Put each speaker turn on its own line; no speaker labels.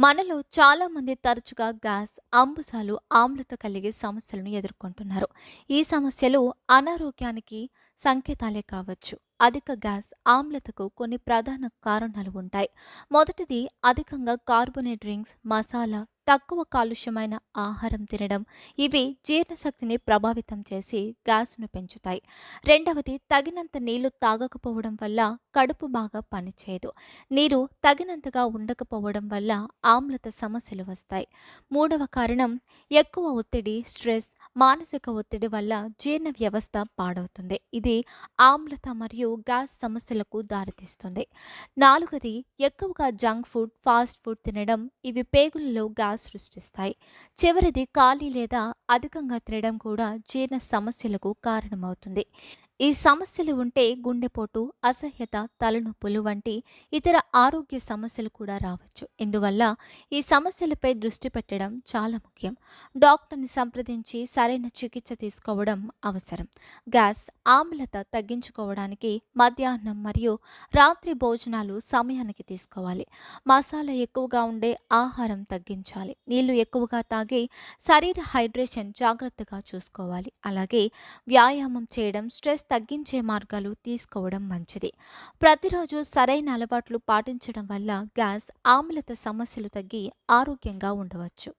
మనలో చాలామంది తరచుగా గ్యాస్, అంబుసాలు, ఆమ్లత కలిగే సమస్యలను ఎదుర్కొంటున్నారు. ఈ సమస్యలు అనారోగ్యానికి సంకేతాలే కావచ్చు. అధిక గ్యాస్, ఆమ్లతకు కొన్ని ప్రధాన కారణాలు ఉంటాయి. మొదటిది అధికంగా కార్బోనేట్ డ్రింక్స్, మసాలా, తక్కువ కాలుష్యమైన ఆహారం తినడం. ఇవి జీర్ణశక్తిని ప్రభావితం చేసి గ్యాస్‌ను పెంచుతాయి. రెండవది తగినంత నీళ్ళు తాగకపోవడం వల్ల కడుపు బాగా పనిచేయదు. నీరు తగినంతగా ఉండకపోవడం వల్ల ఆమ్లత సమస్యలు వస్తాయి. మూడవ కారణం ఎక్కువ ఒత్తిడి, స్ట్రెస్, మానసిక ఒత్తిడి వల్ల జీర్ణ వ్యవస్థ పాడవుతుంది. ఇది ఆమ్లత మరియు గ్యాస్ సమస్యలకు దారితీస్తుంది. నాలుగది ఎక్కువగా జంక్ ఫుడ్, ఫాస్ట్ ఫుడ్ తినడం. ఇవి పేగులలో గ్యాస్ సృష్టిస్తాయి. చివరిది ఖాళీ లేదా అధికంగా తినడం కూడా జీర్ణ సమస్యలకు కారణమవుతుంది. ఈ సమస్యలు ఉంటే గుండెపోటు, అసహ్యత, తలనొప్పులు వంటి ఇతర ఆరోగ్య సమస్యలు కూడా రావచ్చు. ఇందువల్ల ఈ సమస్యలపై దృష్టి పెట్టడం చాలా ముఖ్యం. డాక్టర్‌ని సంప్రదించి సరైన చికిత్స తీసుకోవడం అవసరం. గ్యాస్, ఆమ్లత తగ్గించుకోవడానికి మధ్యాహ్నం మరియు రాత్రి భోజనాలు సమయానికి తీసుకోవాలి. మసాలా ఎక్కువగా ఉండే ఆహారం తగ్గించాలి. నీళ్ళు ఎక్కువగా తాగి శరీర హైడ్రేషన్ జాగ్రత్తగా చూసుకోవాలి. అలాగే వ్యాయామం చేయడం, స్ట్రెస్ తగ్గించే మార్గాలు తీసుకోవడం మంచిది. ప్రతిరోజు సరైన అలవాట్లు పాటించడం వల్ల గ్యాస్, ఆమ్లత సమస్యలు తగ్గి ఆరోగ్యంగా ఉండవచ్చు.